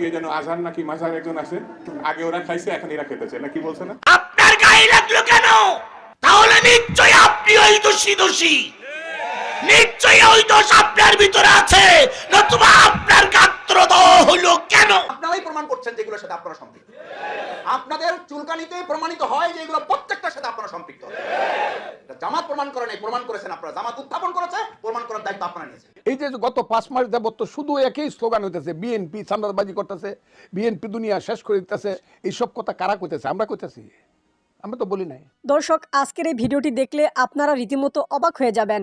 কে যেন আজান নাকি মাজার একজন আছে আগে ওরা খাইছে এখন এরা খেতেছে। নাকি বলছে না? আপনার গায়ে লাগল কেন? তাহলে নিশ্চয়ই আপনি ওই দোষী দোষী। নিশ্চয়ই ওই দোষ আপনার ভিতরে আছে। নতুবা আপনার গাত্র হলো কেন? আপনারাই প্রমাণ করছেন যেগুলোর সাথে আপনারা সম্পৃক্ত। আপনাদের চুলকানিতে প্রমাণিত হয় যে এগুলো প্রত্যেকটার সাথে আপনারা সম্পৃক্ত। জামাত প্রমাণ করে নাই প্রমাণ করেছেন আপনারা। জামাত উত্থাপন করেছে প্রমাণ করার দায়িত্ব আপনারা নিয়েছেন। এই যে গত পাঁচ মাস যাবত তো শুধু একই স্লোগান হইতেছে বিএনপি সামরাজবাজি করতেছে বিএনপি দুনিয়া শেষ করে দিতেছে এইসব কথা কারা কইতেছে? আমরা কইতেছি। আমরা তো বলি নাই। দর্শক আজকের এই ভিডিওটি দেখলে আপনারা রীতিমতো অবাক হয়ে যাবেন।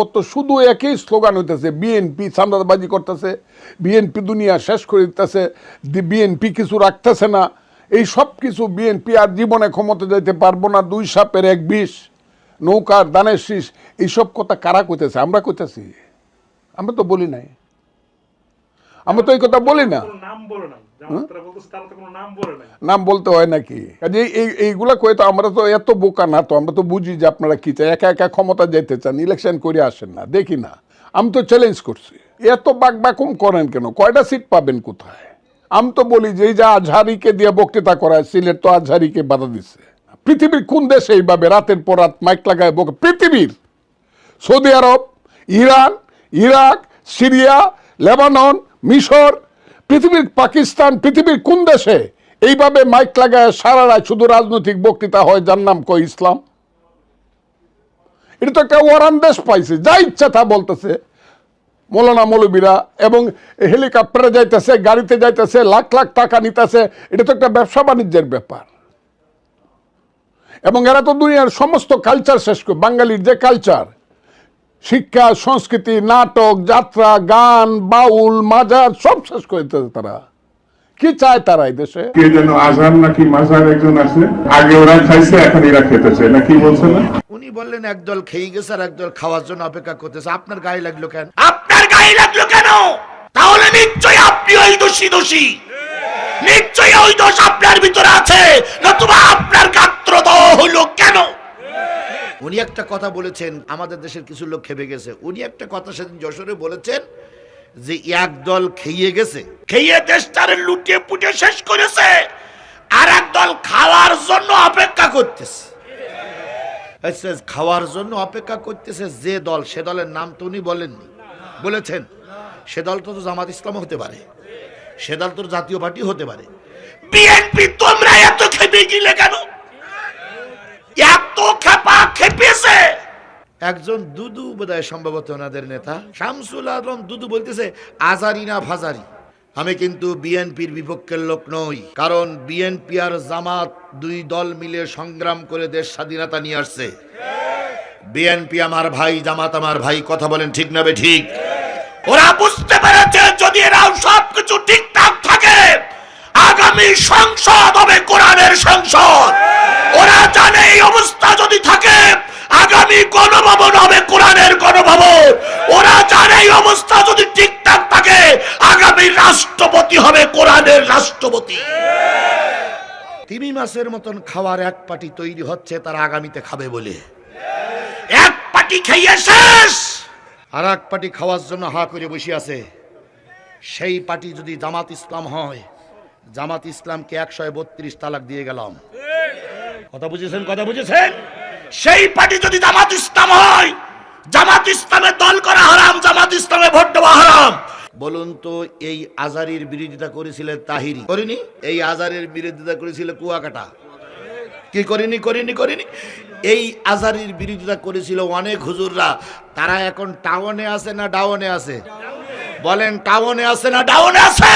যাবত শুধু একই স্লোগান হইতেছে বিএনপি সামরাজবাজি করতেছে বিএনপি দুনিয়া শেষ করে দিতেছে বিএনপি কিছু রাখতেছে না, এই সব কিছু বিএনপি আর জীবনে ক্ষমতা যাইতে পারব না, দুই সাপের এক বিষ, নৌকার দানের শীষ, এইসব কথা কারা কইতেছে? আমরা কইতেছি। আমরা তো বলি নাই। আমরা তো এই কথা বলি না। নাম বলে নাই কোনো নাম বলতে হয় নাকি? কাজে এই এইগুলা কয়ে তো আমরা তো এত বোকা না তো আমরা তো বুঝি যে আপনারা কি চাই একা একা ক্ষমতা যেতে চান ইলেকশন করে আসেন না দেখি না। আমি তো চ্যালেঞ্জ করছি। এত বাক বাকুম করেন কেন? কয়টা সিট পাবেন কোথায়? আমি তো বলি যে এই যে আজহারিকে দিয়ে বক্তৃতা করায় সিলেট তো আজহারিকে বাধা দিচ্ছে পৃথিবীর কোন দেশে এইভাবে রাতের পর রাত মাইক লাগায় বকে পৃথিবীর। সৌদি আরব ইরান ইরাক সিরিয়া লেবানন মিশর পৃথিবীর পাকিস্তান, পৃথিবীর কোন দেশে এইভাবে মাইক লাগায় সারা রাত শুধু রাজনৈতিক বক্তৃতা হয়? যার নাম কয় ইসলাম? এটা তো একটা ওয়ারান দেশ পাইছে, যা ইচ্ছা তা বলতেছে। মৌলানা মৌলবীরা এবং হেলিকপ্টারে যাইতেছে, গাড়িতে যাইতেছে, লাখ লাখ টাকা নিতেছে, এটা তো একটা ব্যবসা বাণিজ্যের ব্যাপার। এবং এরা তো দুনিয়ার সমস্ত কালচার শেষ করে, বাঙালির যে কালচার শিক্ষা সংস্কৃতি নাটক যাত্রা গান বাউল মাজার সব শেষ করে দিতেছে তারা। কি চায় তারা এই দেশে? কে যেন আজহার নাকি মাঝার একজন আছে? আগে ওরা খাইছে এখন এরা খেতেছে। নাকি বলছে না? উনি বললেন একদল খেয়ে গেছে আর একদল খাওয়ার জন্য অপেক্ষা করতেছে। আপনার গায়ে লাগল কেন? আপনার গায়ে লাগল কেন? তাহলে নিশ্চয়ই আপনি ওই দোষী দোষী। নিশ্চয়ই ওই দোষ আপনার ভিতরে আছে নতুবা আপনার গাত্র হলো কেন উনি একটা কথা বলেছেন আমাদের দেশের কিছু লোক খেপে গেছে। উনি একটা কথা সেদিন যশোরে বলেছেন যে একদল খেয়ে গেছে। খেয়ে দেশটারে লুটিয়ে পুটে শেষ করেছে আর একদল খাওয়ার জন্য অপেক্ষা করতেছে। আচ্ছা, খাওয়ার জন্য অপেক্ষা করতেছে যে দল সে দলের নাম তো উনি বলেননি। বলেছেন সে দল তো জামাত ইসলাম হতে পারে সে দল তো জাতীয় পার্টি হতে পারে। বিএনপি তোমরা এত খেপে গেলে কেন? এত খেপা খেপেছে একজন দুদু বোধহয় সম্ভবত ওনাদের নেতা। শামসুল আলম দুদু বলতেছে, আজারি না ফাজারি? আমি কিন্তু বিএনপির বিপক্ষের লোক নই, কারণ বিএনপি আর জামাত দুই দল মিলে সংগ্রাম করে দেশ স্বাধীনতা নিয়ে আসছে। বিএনপি আমার ভাই, জামাত আমার ভাই, কথা বলেন ঠিক না বে ঠিক? ওরা বুঝতে পেরেছে, যদি এরা সবকিছু ঠিকঠাক থাকে, আগামী সংসদ হবে কোরআনের সংসদ। ওরা জানে এই অবস্থা যদি থাকে আগামী গণভবন হবে কোরআনের গণভবন। ওরা জানে এই অবস্থা যদি ঠিকঠাক থাকে আগামী রাষ্ট্রপতি হবে কোরআনের রাষ্ট্রপতি। তিমি মাসের মতন খাওয়ার এক পাটি তৈরি হচ্ছে তারা আগামীতে খাবে বলে। এক পাটি খেয়ে শেষ। আর এক পাটি খাওয়ার জন্য হা করে বসে আছে। সেই পার্টি যদি জামাত ইসলাম হয় জামাত ইসলামকে একশো বত্রিশ তালাক দিয়ে গেলাম। কথা বুঝেছেন কথা বুঝেছেন? সেই পার্টি যদি জামাত ইসলাম হয় জামাত ইসলামের দল করা হারাম জামাত ইসলামে ভোট দেওয়া হারাম। বলুন তো এই আজারির বিরোধিতা করেছিলেন তাহিরি? করিনি। এই আজারের বিরোধিতা করেছিল কুয়াকাটা? কি করিনি করিনি করিনি? এই আজারির বিরোধিতা করেছিল অনেক হুজুররা। তারা এখন টাউনে আছে না ডাউনে আছে? বলেন টাউনে আছে না ডাউনে আছে?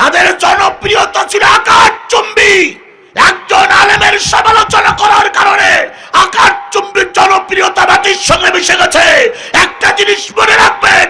তাদের জনপ্রিয়তা ছিল আকাশ চুম্বি। একজন আলেমের সমালোচনা করার কারণে আকাশ চুম্বির জনপ্রিয়তা মাটির সঙ্গে মিশে গেছে। একটা জিনিস মনে রাখবেন,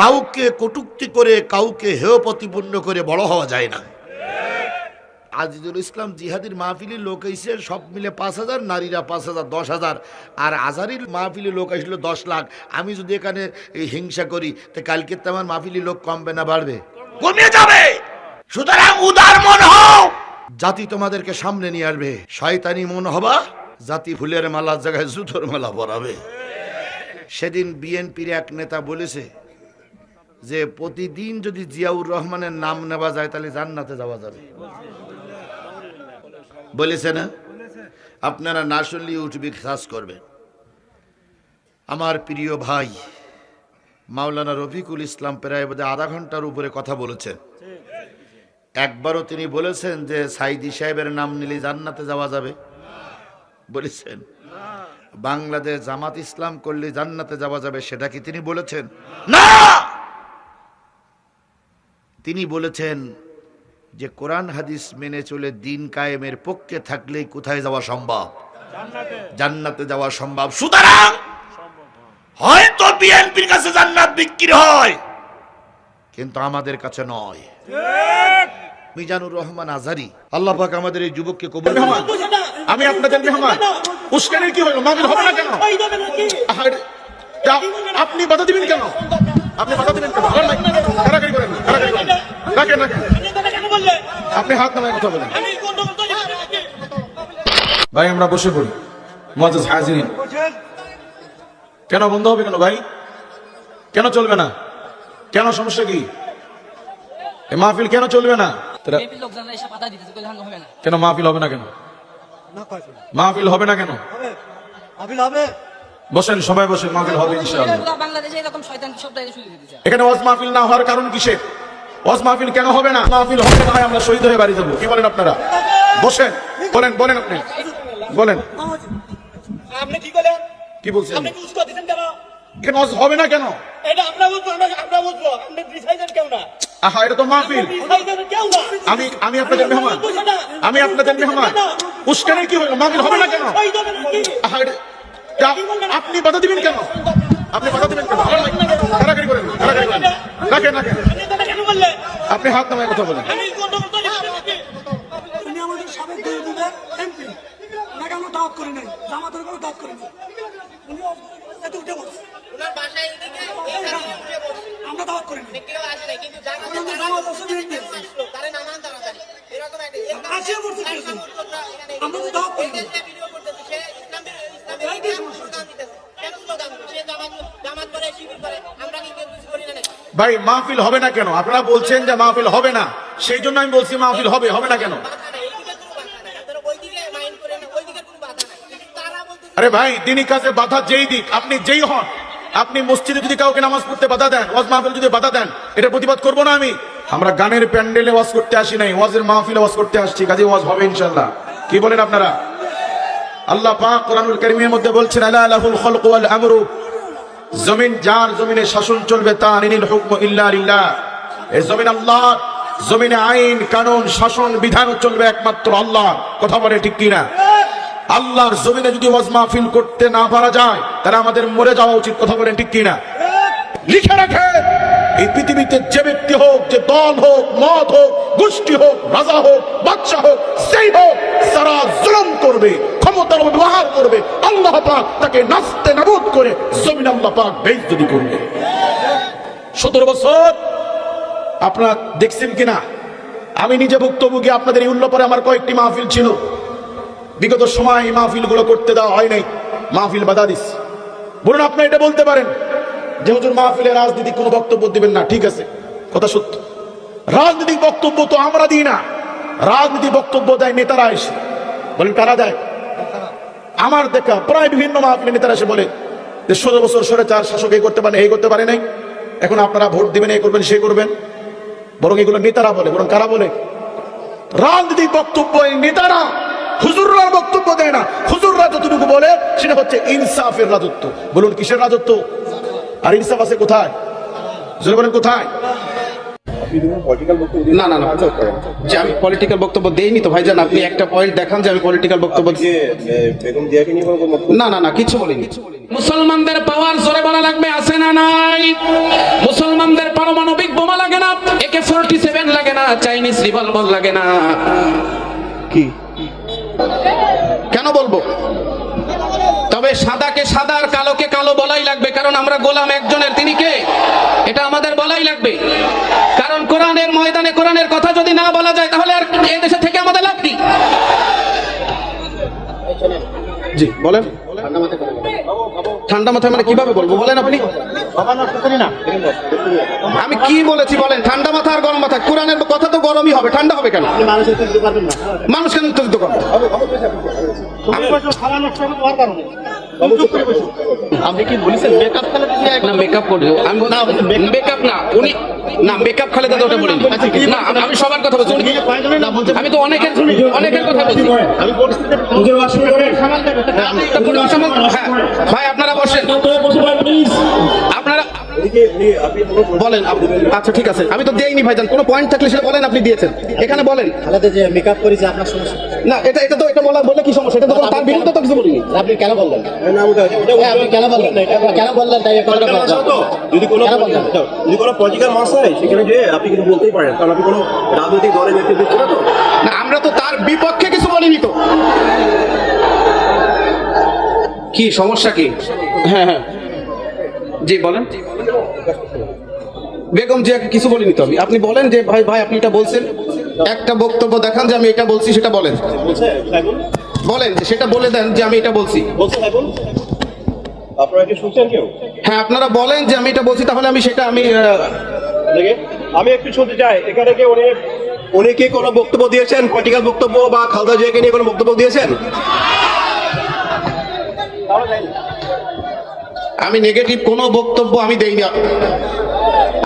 কাউকে কটুক্তি করে কাউকে হেয় প্রতিপন্ন করে বড় হওয়া যায় না। আজিজুল ইসলাম জিহাদির মাহফিলির লোক এসে সব মিলে পাঁচ হাজার, নারীরা পাঁচ হাজার, দশ হাজার। আর আজারির মাহফিলির লোক আসলো দশ লাখ। আমি যদি এখানে হিংসা করি, তো কালকে তো আমার মাহফিলির লোক কমবে না, বাড়বে। কমে যাবে। সুতরাং উদার মন হও। জাতি তোমাদেরকে সামনে নিয়ে আসবে। শয়তানি মন হবা, জাতি ফুলের মালার জায়গায় জুতোর মালা পরাবে। সেদিন বিএনপির এক নেতা বলেছে যে, প্রতিদিন যদি জিয়াউর রহমানের নাম নেওয়া যায়, তাহলে জান্নাতে যাওয়া যাবে। বলেছে না? আপনারা না শুনলে ইউটিউবে সার্চ করবেন আমার প্রিয় ভাই, মাওলানা রফিকুল ইসলাম প্রায় বোধহয় আধা ঘণ্টার উপরে কথা বলেছেন। একবারও তিনি বলেছেন যে সাইদি সাহেবের নাম নিলে জান্নাতে যাওয়া যাবে। বলেছেন। বাংলাদেশ জামাত ইসলাম করলে জান্নাতে যাওয়া যাবে, সেটা কি তিনি বলেছেন? না! তিনি বলেছেন যে কোরআন হাদিস মেনে চলে দিন কায়েমের পক্ষে থাকলেই কোথায় যাওয়া সম্ভব? জান্নাতে যাওয়া সম্ভব। সুতরাং হয়তো বিএনপির কাছে জান্নাত বিক্রি হয়, কিন্তু আমাদের কাছে নয়। মিজানুর রহমান আজারি। আল্লাহ পাক আমাদের এই যুবককে কবুল করুন। আমি আপনাদের মেহমান। উস্কানির কি হলো? মাহফিল হবে না কেন? আপনি বাধা দিবেন কেন? আপনি বাধা দিবেন কেন? বলেন নাই। কারাকারি করেন না, কারাকারি করেন না। রাখেন রাখেন আপনি হাত নামায় কথা বলেন। ভাই আমরা বসে পড়ি। মজাজ হাজির কেন বন্ধ হবে কেন ভাই? কেন চলবে না? কেন সমস্যা কি? এ মাহফিল কেন চলবে না? কেন মাহফিল হবে না কেন? মাহফিল হবে না কেন? বসেন সবাই বসেন মাহফিল হবে এখানে ওয়াজ মাহফিল না হওয়ার কারণ কিসের? ওয়াজ মাহফিল কেন হবে না? মাহফিল হবে না আমরা শহীদ হয়ে বাড়ি যাব। কি বলেন আপনারা? বসেন বলেন বলেন আপনি। বলেন। আপনি কি করলেন কি বলছেন? আপনি কি কেন? এখানে হবে না কেন? এটা আমরা বুঝব আমরা আমরা বুঝব। আপনি কেউ না। আহা তো মাহফিল। আমি আমি আপনাদের মেহমান। আমি আপনাদের মেহমান। উস্কানের কি হলো? মাহফিল হবে না কেন? আপনি বাধা দিবেন কেন? আপনি বাধা দিবেন কেন? করেন করেন আপনি কেন হাত নামায় কথা বলেন। গন্ডগোল তো দিচ্ছি নাকি উনি ওনাকে আমরা দাওয়াত করি নাই জামাতের দাওয়াত নাই পড়ছে কি হয়েছে? আমরা তো দাওয়াত করি? ভাই মাহফিল হবে না কেন? আপনারা বলছেন যে মাহফিল হবে না। সেই জন্য আমি বলছি মাহফিল হবে হবে না কেন? আরে ভাই দিনই কাছে বাধা যেই দিক আপনি যেই হন আপনি মসজিদে যদি কাউকে নামাজ পড়তে বাধা দেন, ওয়াজ মাহফিল যদি বাধা দেন, এটা প্রতিবাদ করব না আমি? আমরা গানের প্যান্ডেলে ওয়াজ করতে আসি নাই, ওয়াজের মাহফিলে ওয়াজ করতে আসছি, কাজে ওয়াজ হবে ইনশাল্লাহ কি বলেন আপনারা? আল্লাহ পাক কোরআনুল কারীমের মধ্যে বলছেন, আলা লাহুল খালকু ওয়াল আমরু। জমিন, যার জমিনে শাসন চলবে তা নিল হুকম ইল্লা লিল্লাহ। এই জমিন আল্লাহ, জমিনে আইন, কানুন, শাসন, বিধান চলবে একমাত্র আল্লাহ। কথা বলে ঠিক কিনা? আল্লাহর জমিনে যদি ওয়াজ মাহফিল করতে না পারা যায়, তাহলে আমাদের মরে যাওয়া উচিত, কথা বলেন ঠিক কিনা? লিখে রাখে, এই পৃথিবীতে যে ব্যক্তি হোক, যে দল হোক, মত হোক, গোষ্ঠী হোক, রাজা হোক, বাদশা হোক সেই হোক, সারা জুলুম করবে, ক্ষমতার ব্যবহার করবে, আল্লাহ পাক তাকে নাস্তে নাবুদ করে জমিন আল্লাহ পাক বেইজ্জতি করবে। সতেরো বছর, আপনারা দেখছেন কিনা? আমি নিজে ভুক্তভোগী, আপনাদের এই উল্লপরে আমার কয়েকটি মাহফিল ছিল। বিগত সময় এই মাহফিলগুলো করতে দেওয়া হয় নাই। মাহফিল বাধা দিস বলুন, আপনি এটা বলতে পারেন? যে হুজুর, মাহফিলে রাজনীতি কোনো বক্তব্য দিবেন না। ঠিক আছে, কথা সত্য। রাজনৈতিক বক্তব্য তো আমরা দিই না। রাজনীতি বক্তব্য দেয় নেতারা এসে। বলেন, কারা দেয়? আমার দেখা, প্রায় বিভিন্ন মাহফিলে নেতারা এসে বলে যে, ষোলো বছর সরে চার শাসক এই করতে পারে, এই করতে পারে নাই। এখন আপনারা ভোট দিবেন, এই করবেন, সে করবেন। বরং এগুলো নেতারা বলে। বরং কারা বলে? রাজনৈতিক বক্তব্য এই নেতারা। হুজুররা বক্তব্য দেয় না। হুজুররা যতটুকু বলে সেটা হচ্ছে ইনসাফের রাজত্ব। বলুন কিসের রাজত্ব? আর ইনসাফ আছে কোথায়? জোরে বলেন কোথায়? না না না যে আমি পলিটিক্যাল বক্তব্য দেইনি তো ভাইজান আপনি একটা পয়েন্ট দেখান যে আমি পলিটিক্যাল বক্তব্য না না না কিছু বলিনি। কিছু বলিনি মুসলমানদের পাওয়ার জোরে বলা লাগবে আছে না নাই? মুসলমানদের পারমাণবিক বোমা লাগে না একে ফোরটি সেভেন লাগে না চাইনিজ রিভলভার লাগে না। কি? কেন বলব? তবে সাদাকে সাদা আর কালোকে কালো বলাই লাগবে কারণ আমরা গোলাম একজনের। তিনি কে? এটা আমাদের বলাই লাগবে। কারণ কোরআনের ময়দানে কোরআনের কথা যদি না বলা যায় তাহলে আর এ দেশে থেকে আমাদের লাভ কি? জি বলেন। ঠান্ডা মাথায় মানে কীভাবে বলব? বলেন আপনি। আমি কি বলেছি বলেন ঠান্ডা মাথা আর গরম মাথা কোরআনের কথা তো গরমই হবে ঠান্ডা হবে কেন মানুষ কেন উত্তেজিত করব আপনি কি বলেছেন মেকআপ না মেকআপ করব আমি না মেকআপ না উনি না মেকআপ খালেদা তো ওটা বলিনি না আমি- আমি সবার কথা বলছি আমি তো অনেকের কথা বলছি হ্যাঁ, ভাই বলেন আচ্ছা ঠিক আছে। আমি তো দেইনি ভাইজান। কোনো পয়েন্ট থাকলে সেটা বলেন আপনি দিয়েছেন। এখানে বলেন। খালাতে যে মেকআপ করেছে আপনার সমস্যা না এটা এটা তো এটা বলা বললে কি সমস্যা? এটা তো কোনো- তার বিরুদ্ধে তো কিছু বলিনি। আপনি কেন বললেন? হ্যাঁ, আপনি কেন বললেন কেন বললেন তাই। যদি কোনো? যদি কোনো পলিটিক্যাল মাস হয় সেখানে যে আপনি কিন্তু বলতেই পারেন কারণ আপনি কোনো রাজনৈতিক দলের নেতৃত্ব দিচ্ছেন না তো। না আমরা তো তার বিপক্ষে কিছু বলিনি তো। কি সমস্যা কি? হ্যাঁ হ্যাঁ। জি বলেন। বেগম জি কিছু বলিনি তো আমি। আপনি বলেন যে ভাই ভাই আপনি এটা বলছেন। একটা বক্তব্য দেখান যে আমি এটা বলছি সেটা বলেন। বলেন যে সেটা বলে দেন যে আমি এটা বলছি। বলছে আপনারা কি শুনছেন কেউ? হ্যাঁ আপনারা বলেন যে আমি এটা বলছি তাহলে আমি সেটা আমি আমি একটু শুনতে চাই। এখানে কি উনি উনি কি কোনো বক্তব্য দিয়েছেন? পলিটিক্যাল বক্তব্য বা খালদা জিয়াকে নিয়ে কোনো বক্তব্য দিয়েছেন? আমি নেগেটিভ কোনো বক্তব্য আমি দেই না।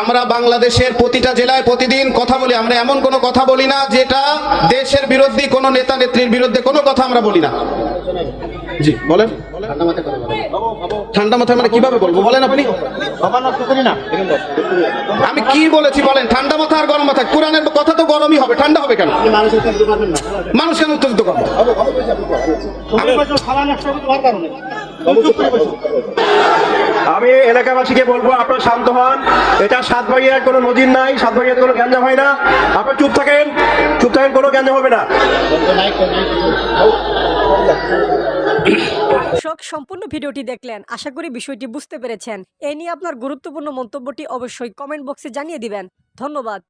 আমরা বাংলাদেশের প্রতিটা জেলায় প্রতিদিন কথা বলি, আমরা এমন কোনো কথা বলি না যেটা দেশের বিরোধী কোনো নেতা নেত্রীর বিরুদ্ধে কোনো কথা আমরা বলি না। জি, বলেন। ঠান্ডা মাথায় মানে কীভাবে বলব? বলেন আপনি। আমি কি বলেছি বলেন? ঠান্ডা মাথা আর গরম মাথা। কোরআনের কথা তো গরমই হবে, ঠান্ডা হবে কেন? মানুষ কেন উত্তেজিত করব আমি এলাকাবাসীকে বলব, আপনারা শান্ত হন। এটা সাত সাতবাড়িয়ার কোনো নদীর নাই সাত সাতবাড়িয়ার কোনো গ্যাঞ্জাম হয় না। আপনারা চুপ থাকেন চুপ থাকেন, কোনো গ্যাঞ্জাম হবে না। দর্শক সম্পূর্ণ ভিডিওটি দেখলেন। আশা করি বিষয়টি বুঝতে পেরেছেন। এ নিয়ে আপনার গুরুত্বপূর্ণ মন্তব্যটি অবশ্যই কমেন্ট বক্সে জানিয়ে দিবেন। ধন্যবাদ।